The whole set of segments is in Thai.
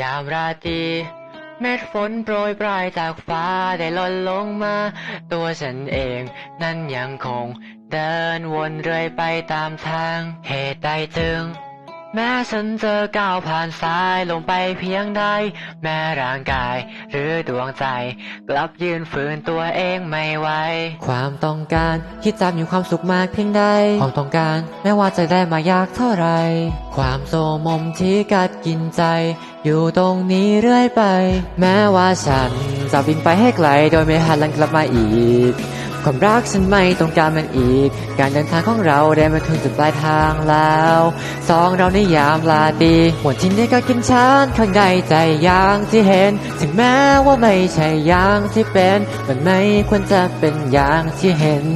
ยามราตรีเม็ดฝนโปรยปลายจากฟ้าได้หล่นลงมา ตัวฉันเองนั้นยังคง เดินวนเรื่อยไปตามทาง เหตุใดจึง แม้ฉันจะก้าวผ่านสายลงไปเพียงใด แม้ร่างกายหรือดวงใจ กลับยืนฝืนตัวเองไม่ไหวความต้องการคิดจำอยู่ความสุขมากเพียงใด ความต้องการไม่ว่าจะได้มายากเท่าไร ความโซมมที่กัดกินใจ อยู่ตรงนี้เรื่อยไป แม้ว่าฉันจะวิ่งไปให้ไกล โดยไม่หันหลังกลับมาอีก ความรักฉันไม่ต้องการมันอีก การเดินทางของเราได้มาถึงจุดปลายทางแล้วสองเราในยามลาตีหวนที่นี่ก็กินฉันข้างในใจอย่างที่เห็น ถึงแม้ว่าไม่ใช่อย่างที่เป็น มันไม่ควรจะเป็นอย่างที่เห็น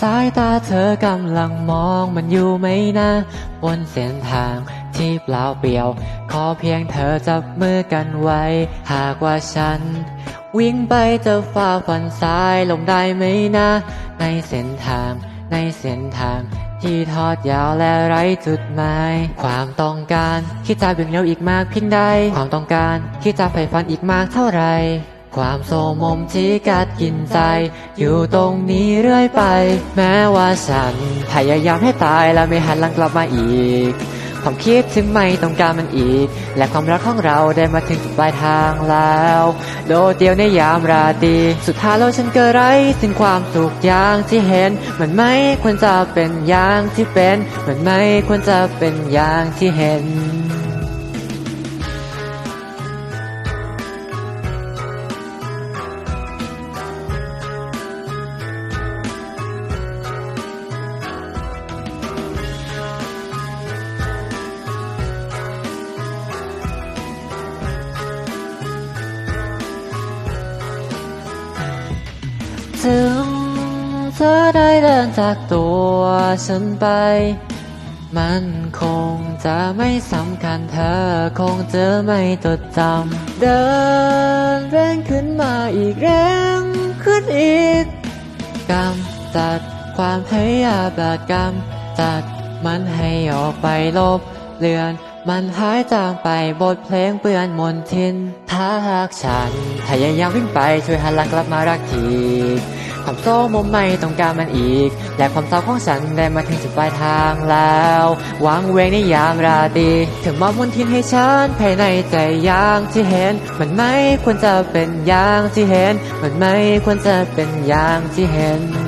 สายตาเธอกำลังมองมันอยู่ไหมนะบนเส้นทางที่เปล่าเปลี่ยว ขอเพียงเธอจับมือกันไว้ หากว่าฉัน วิ่งไปจะฝ่าฟันสายลงได้ไหมนะ ในเส้นทาง ในเส้นทาง ที่ทอดยาวและไร้จุดหมาย ความต้องการคิดจะเบี่ยงเร็วอีกมากเพียงใด ความต้องการคิดจะใฝ่ฝันอีกมากเท่าไหร่ ความโสมมที่กัดกินใจ อยู่ตรงนี้เรื่อยไป แม้ว่าฉัน พยายามให้ตายและไม่หันหลังกลับมาอีก ความคิดถึงไม่ต้องการมันอีก และความรักของเราได้มาถึงจุดปลายทางแล้ว โดดเดียวในยามราตรีสุดท้ายแล้วฉันก็ไร้ซึ่งความสุขอย่างที่เห็น มันไม่ควรจะเป็นอย่างที่เป็น มันไม่ควรจะเป็นอย่างที่เห็น ถึง เธอได้เดินจากตัวฉันไป มันคงจะไม่สำคัญเธอคงจะไม่จดจำเดินแรงขึ้นมาอีกแรงขึ้นอีกกำจัดความพยาบาทกำจัดมันให้ออกไปลบเลือน มันหายจางไปบทเพลงเปื้อนมนทิน ถ้าหากฉันพยายามวิ่งไปช่วยหันหลังกลับมารักทีความโซ่มมไม่ต้องการมันอีก และความเศร้าของฉันได้มาถึงจุดปลายทางแล้ววางเวงในยามราตรีถึงมอบมนทินให้ฉันภายในใจอย่างที่เห็น มันไม่ควรจะเป็นอย่างที่เห็น มันไม่ควรจะเป็นอย่างที่เห็น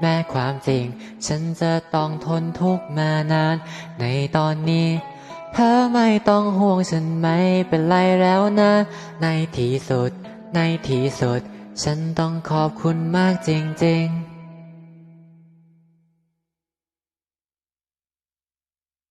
แม้ความจริง ฉันจะต้องทนทุกข์มานาน ในตอนนี้เธอไม่ต้องห่วงฉันไม่เป็นไรแล้วนะ ในที่สุด ในที่สุด ฉันต้องขอบคุณมากจริงๆ